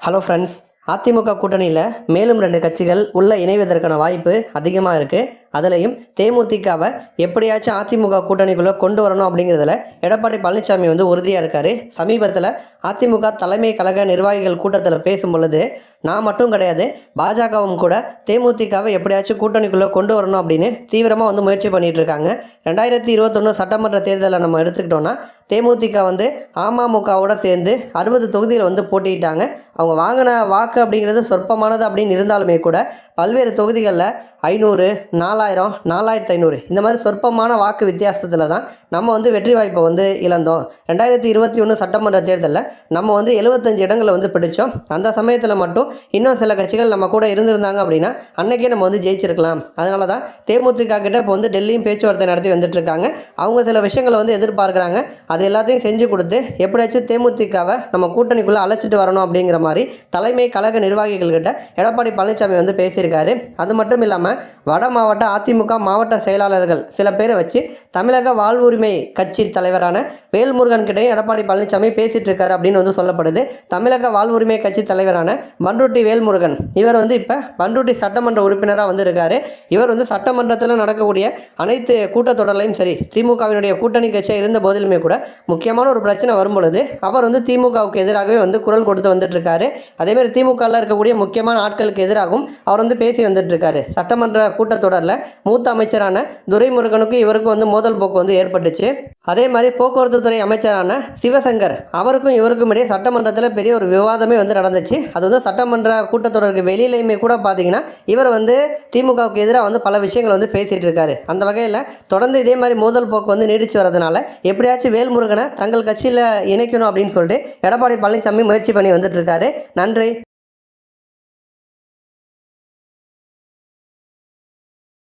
Hello friends AIADMK கூட்டணியில் மேலும் ரெண்டு கட்சிகள் உள்ள இணைவதற்கான வாய்ப்பு அதிகமாக இருக்குது அதுலேயும் தேமுதிகவை எப்படியாச்சும் அதிமுக கூட்டணிக்குள்ளே கொண்டு வரணும் அப்படிங்கிறதுல எடப்பாடி பழனிசாமி வந்து உறுதியாக இருக்கார். சமீபத்தில் அதிமுக தலைமை கழக நிர்வாகிகள் கூட்டத்தில் பேசும் பொழுது நான் மட்டும் கிடையாது பாஜகவும் கூட தேமுதிகவை எப்படியாச்சும் கூட்டணிக்குள்ளே கொண்டு வரணும் அப்படின்னு தீவிரமாக வந்து முயற்சி பண்ணிகிட்டு இருக்காங்க. ரெண்டாயிரத்தி இருபத்தொன்று சட்டமன்ற தேர்தலை நம்ம எடுத்துக்கிட்டோன்னா தேமுதிக வந்து அமமுகவோட சேர்ந்து அறுபது தொகுதியில் வந்து போட்டிக்கிட்டாங்க அவங்க வாங்கின வாக்கு அப்படிங்கிறது சொற்பமானது அப்படின்னு இருந்தாலுமே கூட பல்வேறு தொகுதிகளில் ஐநூறு நாலாயிரம் நாலாயிரத்து ஐநூறு இந்த மாதிரி சொற்பமான வாக்கு வித்தியாசத்தில் தான் நம்ம வந்து வெற்றி வாய்ப்பை வந்து இழந்தோம். ரெண்டாயிரத்தி இருபத்தி ஒன்று சட்டமன்ற தேர்தலில் நம்ம வந்து எழுபத்தஞ்சு இடங்களை வந்து பிடிச்சோம். அந்த சமயத்தில் மட்டும் இன்னும் சில கட்சிகள் நம்ம கூட இருந்திருந்தாங்க அப்படின்னா அன்னைக்கே நம்ம வந்து ஜெயிச்சிருக்கலாம். அதனால தான் தேமுதிக கிட்ட இப்போ வந்து டெல்லியும் பேச்சுவார்த்தை நடத்தி வந்துட்டு இருக்காங்க அவங்க சில விஷயங்களை வந்து எதிர்பார்க்குறாங்க. அது எல்லாத்தையும் செஞ்சு கொடுத்து எப்படியாச்சும் தேமுதிகவை நம்ம கூட்டணிக்குள்ளே அழைச்சிட்டு வரணும் அப்படிங்கிற மாதிரி தலைமை கழக நிர்வாகிகள்கிட்ட எடப்பாடி பழனிசாமி வந்து பேசியிருக்காரு. அது மட்டும் இல்லாமல் வட மாவட்ட அதிமுக மாவட்ட செயலாளர்கள் சில பேரை வச்சு தமிழக வாழ்வுரிமை கட்சி தலைவரான வேல்முருகன் கிட்டையும் எடப்பாடி பழனிசாமி பேசிட்டு இருக்காரு அப்படின்னு வந்து சொல்லப்படுது. தமிழக வாழ்வுரிமை கட்சி தலைவரான பண்ருட்டி வேல்முருகன். இவர் வந்து இப்போ பண்ருட்டி சட்டமன்ற உறுப்பினராக வந்து இருக்கார் இவர் வந்து சட்டமன்றத்தில் நடக்கக்கூடிய அனைத்து கூட்டத்தொடர்லையும் சரி திமுகவினுடைய கூட்டணி கட்சியாக இருந்த போதிலுமே கூட முக்கியமான ஒரு பிரச்சனை வரும் பொழுது அவர் வந்து திமுகவுக்கு எதிராகவே வந்து குரல் கொடுத்து வந்துட்டுருக்காரு. அதேமாதிரி திமுகவில் இருக்கக்கூடிய முக்கியமான ஆட்களுக்கு எதிராகவும் அவர் வந்து பேசி வந்துட்டுருக்காரு. சட்டமன்ற கூட்டத்தொடரில் மூத்த அமைச்சரான துரைமுருகனுக்கும் இவருக்கும் வந்து மோதல் போக்கு வந்து ஏற்பட்டுச்சு. அதே மாதிரி போக்குவரத்து துறை அமைச்சரான சிவசங்கர் அவருக்கும் இவருக்கும் இடையே சட்டமன்றத்தில் பெரிய ஒரு விவாதமே வந்து நடந்துச்சு. அது வந்து சட்டமன்ற கூட்டத்தொடருக்கு வெளியிலையுமே கூட பார்த்தீங்கன்னா இவர் வந்து திமுகவுக்கு எதிராக வந்து பல விஷயங்கள் வந்து பேசிகிட்டு இருக்காரு. அந்த வகையில் தொடர்ந்து இதே மாதிரி மோதல் போக்கு வந்து நீடிச்சு வரதுனால எப்படியாச்சும் வேல்முருகனை தங்கள் கட்சியில் இணைக்கணும் அப்படின்னு சொல்லிட்டு எடப்பாடி பழனிசாமி முயற்சி பண்ணி வந்துட்டு இருக்காரு. நன்றி.